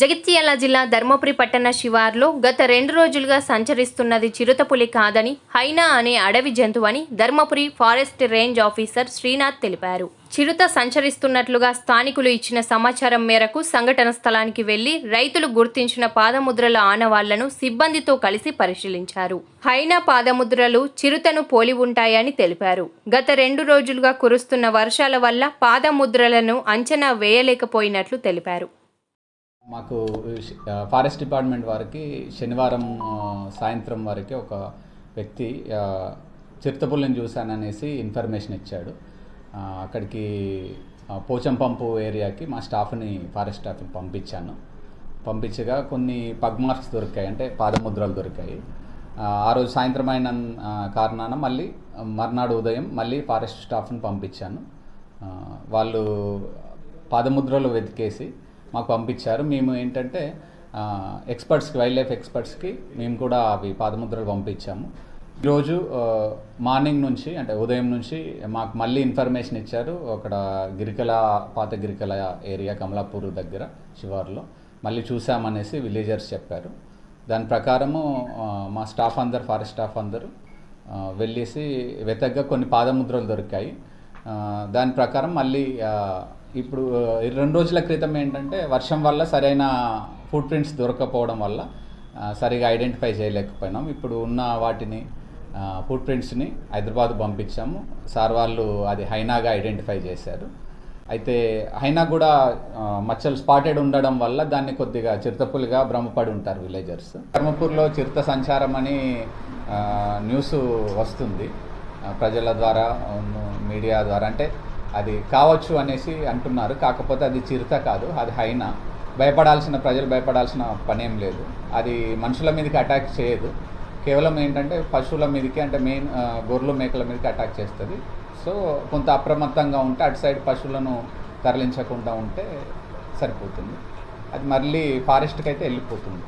జగిత్యాల జిల్లా ధర్మపురి పట్టణ శివార్లో గత రెండు రోజులుగా సంచరిస్తున్నది చిరుతపులి కాదని హైనా అనే అడవి జంతువని Dharmapuri forest range officer Srinath తెలిపారు. చిరుత సంచరిస్తున్నట్లుగా స్థానికులు ఇచ్చిన సమాచారం మేరకు సంఘటన స్థలానికి వెళ్ళి రైతులు గుర్తించిన పాదముద్రల ఆనవాళ్ళను సిబ్బందితో కలిసి పరిశీలించారు. హైనా పాదముద్రలు చిరుతను పోలి ఉంటాయని తెలిపారు. గత రెండు రోజులుగా కురుస్తున్న వర్షాల వల్ల పాదముద్రలను అంచనా వేయలేకపోయినట్లు తెలిపారు. మాకు ఫారెస్ట్ డిపార్ట్మెంట్ వారికి శనివారం సాయంత్రం వరకు ఒక వ్యక్తి ఆ, చిరుతపుల్లిని చూశాననేసి ఇన్ఫర్మేషన్ ఇచ్చాడు. అక్కడికి పోచంపంపు ఏరియాకి మా స్టాఫ్ని ఫారెస్ట్ స్టాఫ్ని పంపించాను. పంపించగా కొన్ని పగ్ మార్క్స్ దొరికాయి అంటే పాదముద్రలు దొరికాయి. ఆ, రోజు సాయంత్రం అయిన కారణాన మళ్ళీ మర్నాడు ఉదయం మళ్ళీ ఫారెస్ట్ స్టాఫ్ని పంపించాను. వాళ్ళు పాదముద్రలు వెతికేసి మాకు పంపించారు. మేము ఏంటంటే ఎక్స్పర్ట్స్కి వైల్డ్ లైఫ్ ఎక్స్పర్ట్స్కి మేము కూడా అవి పాదముద్రలు పంపించాము. ఈరోజు మార్నింగ్ నుంచి అంటే ఉదయం నుంచి మాకు మళ్ళీ ఇన్ఫర్మేషన్ ఇచ్చారు. అక్కడ గిరికల పాత గిరికల ఏరియా కమలాపూర్ దగ్గర శివార్లో. మళ్ళీ చూసామనేసి విలేజర్స్ చెప్పారు. దాని ప్రకారము మా స్టాఫ్ అందరు ఫారెస్ట్ స్టాఫ్ అందరూ వెళ్ళేసి వెతగ్గా కొన్ని పాదముద్రలు దొరికాయి. దాని ప్రకారం మళ్ళీ ఇప్పుడు రెండు రోజుల క్రితం ఏంటంటే వర్షం వల్ల సరైన ఫుట్ ప్రింట్స్ దొరకపోవడం వల్ల సరిగా ఐడెంటిఫై చేయలేకపోయినాం. ఇప్పుడు ఉన్న వాటిని ఫుట్ ప్రింట్స్ని హైదరాబాద్ పంపించాము. సార్ వాళ్ళు అది హైనాగా ఐడెంటిఫై చేశారు. అయితే హైనా కూడా మచ్చలు స్పాటెడ్ ఉండడం వల్ల దాన్ని కొద్దిగా చిరుతపులుగా భ్రమపడి ఉంటారు విలేజర్స్ ధర్మపూర్లో చిరుత సంచారం అని న్యూస్ వస్తుంది. ప్రజల ద్వారా మీడియా ద్వారా. అంటే అది కావచ్చు అనేసి అంటున్నారు. కాకపోతే అది చిరుత కాదు అది హైనా. భయపడాల్సిన ప్రజలు భయపడాల్సిన పనేం లేదు. అది మనుషుల మీదకి అటాక్ చేయదు. కేవలం ఏంటంటే పశువుల మీదకి అంటే మెయిన్ గొర్రెలు మేకల మీదకి అటాక్ చేస్తుంది. సో కొంత అప్రమత్తంగా ఉంటే అటు సైడ్ పశువులను తరలించకుండా ఉంటే సరిపోతుంది. అది మళ్ళీ ఫారెస్ట్కి అయితే వెళ్ళిపోతుంది.